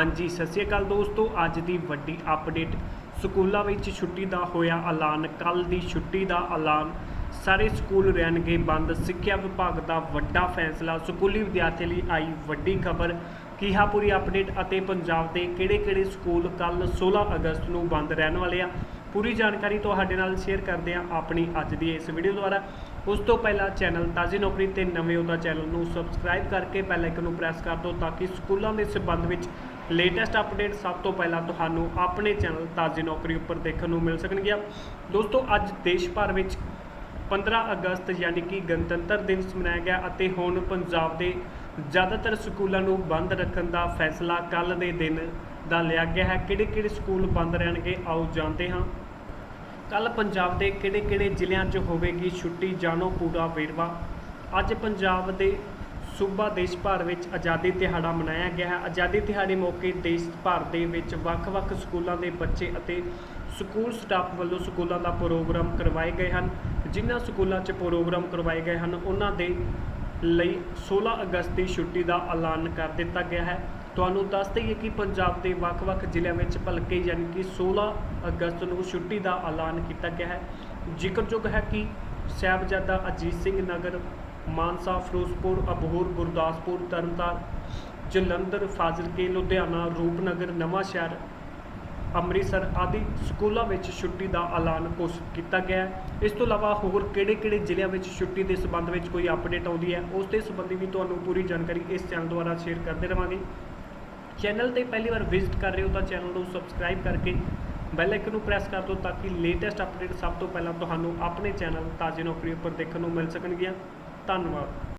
ਹਾਂਜੀ, ਸਤਿ ਸ਼੍ਰੀ ਅਕਾਲ ਦੋਸਤੋ। ਅੱਜ ਦੀ ਵੱਡੀ ਅਪਡੇਟ ਸਕੂਲਾਂ ਵਿੱਚ ਛੁੱਟੀ ਦਾ ਹੋਇਆ ਐਲਾਨ। ਕੱਲ ਦੀ ਛੁੱਟੀ ਦਾ ਐਲਾਨ। ਸਾਰੇ ਸਕੂਲ ਰਹਿਣਗੇ ਬੰਦ। ਸਿੱਖਿਆ ਵਿਭਾਗ ਦਾ ਵੱਡਾ ਫੈਸਲਾ। ਸਕੂਲੀ ਵਿਦਿਆਰਥੀਆਂ ਲਈ ਆਈ ਵੱਡੀ ਖਬਰ। ਕੀ ਹਾਂ ਪੂਰੀ ਅਪਡੇਟ ਅਤੇ ਪੰਜਾਬ ਦੇ ਕਿਹੜੇ-ਕਿਹੜੇ ਸਕੂਲ ਕੱਲ 16 ਅਗਸਤ ਨੂੰ ਬੰਦ ਰਹਿਣ ਵਾਲੇ ਆ? ਪੂਰੀ ਜਾਣਕਾਰੀ ਤੁਹਾਡੇ ਨਾਲ ਸ਼ੇਅਰ ਕਰਦੇ ਆ ਆਪਣੀ ਅੱਜ ਦੀ ਇਸ ਵੀਡੀਓ ਦੁਆਰਾ। ਉਸ ਤੋਂ ਪਹਿਲਾਂ ਚੈਨਲ ਤਾਜ਼ੀ ਨੌਕਰੀ ਤੇ ਨਵੇਂ ਉਹਦਾ ਚੈਨਲ ਨੂੰ ਸਬਸਕ੍ਰਾਈਬ ਕਰਕੇ ਬੈਲ ਆਈਕਨ ਨੂੰ ਪ੍ਰੈਸ ਕਰ ਦਿਓ ਤਾਂ ਕਿ ਸਕੂਲਾਂ ਦੇ ਸੰਬੰਧ ਵਿੱਚ ਲੇਟੈਸਟ ਅਪਡੇਟ ਸਭ ਤੋਂ ਪਹਿਲਾਂ ਤੁਹਾਨੂੰ ਆਪਣੇ ਚੈਨਲ ਤਾਜ਼ੀ ਨੌਕਰੀ ਉੱਪਰ ਦੇਖਣ ਨੂੰ ਮਿਲ ਸਕਣਗੀਆਂ। ਦੋਸਤੋ, ਅੱਜ ਦੇਸ਼ ਭਰ ਵਿੱਚ 15 ਅਗਸਤ ਯਾਨੀ ਕਿ ਗਣਤੰਤਰ ਦਿਵਸ ਮਨਾਇਆ ਗਿਆ ਅਤੇ ਹੁਣ ਪੰਜਾਬ ਦੇ ਜ਼ਿਆਦਾਤਰ ਸਕੂਲਾਂ ਨੂੰ ਬੰਦ ਰੱਖਣ ਦਾ ਫੈਸਲਾ ਕੱਲ ਦੇ ਦਿਨ ਦਾ ਲਿਆ ਗਿਆ ਹੈ। ਕਿਹੜੇ ਕਿਹੜੇ ਸਕੂਲ ਬੰਦ ਰਹਿਣਗੇ? ਆਓ ਜਾਣਦੇ ਹਾਂ। ਕੱਲ ਪੰਜਾਬ ਦੇ ਕਿਹੜੇ ਕਿਹੜੇ ਜ਼ਿਲ੍ਹਿਆਂ 'ਚ ਹੋਵੇਗੀ ਛੁੱਟੀ? ਜਾਣੋ ਪੂਰਾ ਵੇਰਵਾ। ਅੱਜ ਪੰਜਾਬ ਦੇ ਸੂਬਾ ਦੇਸ਼ ਭਰ ਵਿੱਚ ਆਜ਼ਾਦੀ ਦਿਹਾੜਾ ਮਨਾਇਆ ਗਿਆ ਹੈ। ਆਜ਼ਾਦੀ ਦਿਹਾੜੇ ਮੌਕੇ ਦੇਸ਼ ਭਰ ਦੇ ਵਿੱਚ ਵੱਖ-ਵੱਖ ਸਕੂਲਾਂ ਦੇ ਬੱਚੇ ਅਤੇ ਸਕੂਲ ਸਟਾਫ ਵੱਲੋਂ ਸਕੂਲਾਂ ਦਾ ਪ੍ਰੋਗਰਾਮ ਕਰਵਾਏ ਗਏ ਹਨ। ਜਿਨ੍ਹਾਂ ਸਕੂਲਾਂ 'ਚ ਪ੍ਰੋਗਰਾਮ ਕਰਵਾਏ ਗਏ ਹਨ, ਉਹਨਾਂ ਦੇ ਲਈ 16 ਅਗਸਤ ਦੀ ਛੁੱਟੀ ਦਾ ਐਲਾਨ ਕਰ ਦਿੱਤਾ ਗਿਆ ਹੈ। ਤੁਹਾਨੂੰ ਦੱਸ ਦਈਏ ਕਿ ਪੰਜਾਬ ਦੇ ਵੱਖ-ਵੱਖ ਜ਼ਿਲ੍ਹਿਆਂ ਵਿੱਚ ਭਲਕੇ ਯਾਨੀ ਕਿ 16 ਅਗਸਤ ਨੂੰ ਛੁੱਟੀ ਦਾ ਐਲਾਨ ਕੀਤਾ ਗਿਆ ਹੈ। ਜ਼ਿਕਰਯੋਗ ਹੈ ਕਿ ਸਾਹਿਬਜ਼ਾਦਾ ਅਜੀਤ ਸਿੰਘ ਨਗਰ, ਮਾਨਸਾ, ਫਿਰੋਜ਼ਪੁਰ, ਅਬੋਹਰ, ਗੁਰਦਾਸਪੁਰ, ਤਰਨਤਾਰਨ, ਜਲੰਧਰ, ਫਾਜ਼ਿਲਕੇ, ਲੁਧਿਆਣਾ, ਰੂਪਨਗਰ, ਨਵਾਂ ਸ਼ਹਿਰ, ਅੰਮ੍ਰਿਤਸਰ ਆਦਿ ਸਕੂਲਾਂ ਵਿੱਚ ਛੁੱਟੀ ਦਾ ਐਲਾਨ ਘੋਸ਼ਿਤ ਕੀਤਾ ਗਿਆ ਹੈ। ਇਸ ਤੋਂ ਇਲਾਵਾ ਹੋਰ ਕਿਹੜੇ-ਕਿਹੜੇ ਜ਼ਿਲ੍ਹਿਆਂ ਵਿੱਚ ਛੁੱਟੀ ਦੇ ਸੰਬੰਧ ਵਿੱਚ ਕੋਈ ਅਪਡੇਟ ਆਉਂਦੀ ਹੈ, ਉਸ ਦੇ ਸੰਬੰਧੀ ਵੀ ਤੁਹਾਨੂੰ ਪੂਰੀ ਜਾਣਕਾਰੀ ਇਸ ਚੈਨਲ ਦੁਆਰਾ ਸ਼ੇਅਰ ਕਰਦੇ ਰਵਾਂਗੇ। ਚੈਨਲ ਤੇ ਪਹਿਲੀ ਵਾਰ ਵਿਜ਼ਿਟ ਕਰ ਰਹੇ ਹੋ ਤਾਂ ਚੈਨਲ ਨੂੰ ਸਬਸਕ੍ਰਾਈਬ ਕਰਕੇ ਬੈਲ ਆਈਕਨ ਨੂੰ ਪ੍ਰੈਸ ਕਰ ਦਿਓ ਤਾਂ ਕਿ ਲੇਟੈਸਟ ਅਪਡੇਟ ਸਭ ਤੋਂ ਪਹਿਲਾਂ ਤੁਹਾਨੂੰ ਆਪਣੇ ਚੈਨਲ ਤਾਜ਼ੀ ਨੌਕਰੀ ਉੱਪਰ ਦੇਖਣ ਨੂੰ ਮਿਲ ਸਕਣਗੀਆਂ। ਧੰਨਵਾਦ।